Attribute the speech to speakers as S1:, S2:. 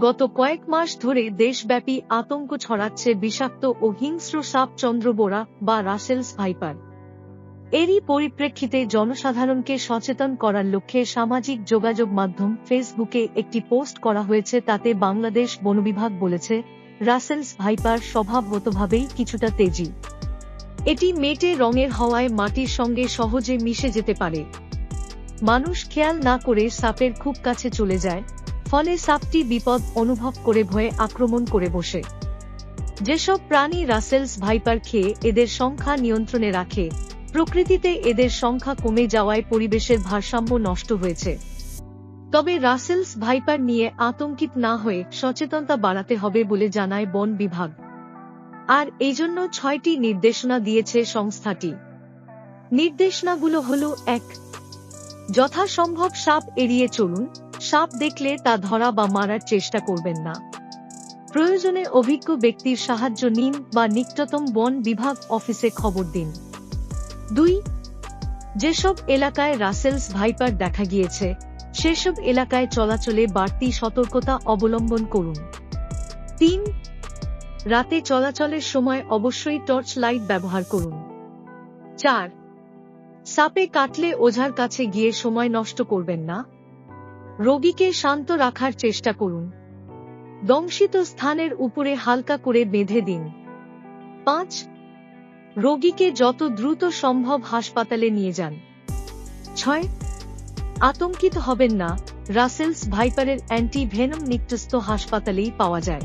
S1: গত কয়েক মাস ধরে দেশব্যাপী আতঙ্ক ছড়াচ্ছে বিষাক্ত ও হিংস্র সাপ চন্দ্রবোরা বা রাসেলস ভাইপার। এরই পরিপ্রেক্ষিতে জনসাধারণকে সচেতন করার লক্ষ্যে সামাজিক যোগাযোগ মাধ্যম ফেসবুকে একটি পোস্ট করা হয়েছে তাতে বাংলাদেশ বনবিভাগ বলেছে, রাসেলস ভাইপার স্বভাবগতভাবেই কিছুটা তেজি। এটি মেটে রঙের হওয়ায় মাটির সঙ্গে সহজে মিশে যেতে পারে। মানুষ খেয়াল না করে সাপের খুব কাছে চলে যায় ফলে সাপটি বিপদ অনুভব করে ভয়ে আক্রমণ করে বসে। যেসব প্রাণী রাসেলস ভাইপার খেয়ে এদের সংখ্যা নিয়ন্ত্রণে রাখে, প্রকৃতিতে এদের সংখ্যা কমে যাওয়ায় পরিবেশের ভারসাম্য নষ্ট হয়েছে। তবে রাসেলস ভাইপার নিয়ে আতঙ্কিত না হয়ে সচেতনতা বাড়াতে হবে বলে জানায় বন বিভাগ। আর এই জন্য ছয়টি নির্দেশনা দিয়েছে সংস্থাটি। নির্দেশনাগুলো হল, এক, যথাসম্ভব সাপ এড়িয়ে চলুন সাপ দেখলে তা ধরা বা মারার চেষ্টা করবেন না। প্রয়োজনে অভিজ্ঞ ব্যক্তির সাহায্য নিন বা নিকটতম বন বিভাগ অফিসে খবর দিন। দুই, যেসব এলাকায় রাসেলস ভাইপার দেখা গিয়েছে, সেসব এলাকায় চলাচলে বাড়তি সতর্কতা অবলম্বন করুন। তিন, রাতে চলাচলের সময় অবশ্যই টর্চ লাইট ব্যবহার করুন। চার, সাপে কাটলে ওঝার কাছে গিয়ে সময় নষ্ট করবেন না। রোগীকে শান্ত রাখার চেষ্টা করুন। দংশিত স্থানের উপরে হালকা করে বেঁধে দিন। পাঁচ, রোগীকে যত দ্রুত সম্ভব হাসপাতালে নিয়ে যান। ছয়, আতঙ্কিত হবেন না, রাসেলস ভাইপারের অ্যান্টি ভেনম নিকটস্থ হাসপাতালেই পাওয়া যায়।